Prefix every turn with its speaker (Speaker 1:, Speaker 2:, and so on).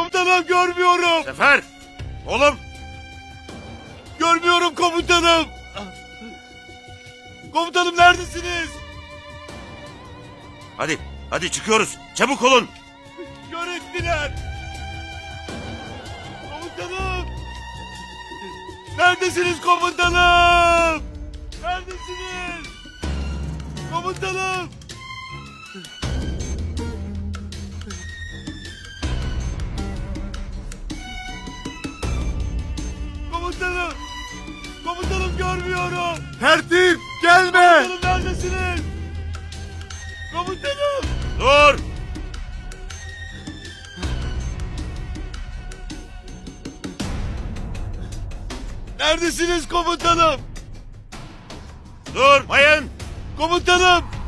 Speaker 1: Komutanım görmüyorum.
Speaker 2: Sefer! Oğlum!
Speaker 1: Görmüyorum komutanım. Komutanım neredesiniz?
Speaker 2: Hadi, hadi çıkıyoruz. Çabuk olun.
Speaker 1: Kör ettiler. Komutanım. Neredesiniz komutanım? Neredesiniz? Komutanım. Görmüyorum.
Speaker 3: Tertip gelme.
Speaker 1: Komutanım neredesiniz? Komutanım.
Speaker 2: Dur!
Speaker 1: Neredesiniz komutanım?
Speaker 2: Dur! Mayın!
Speaker 1: Komutanım.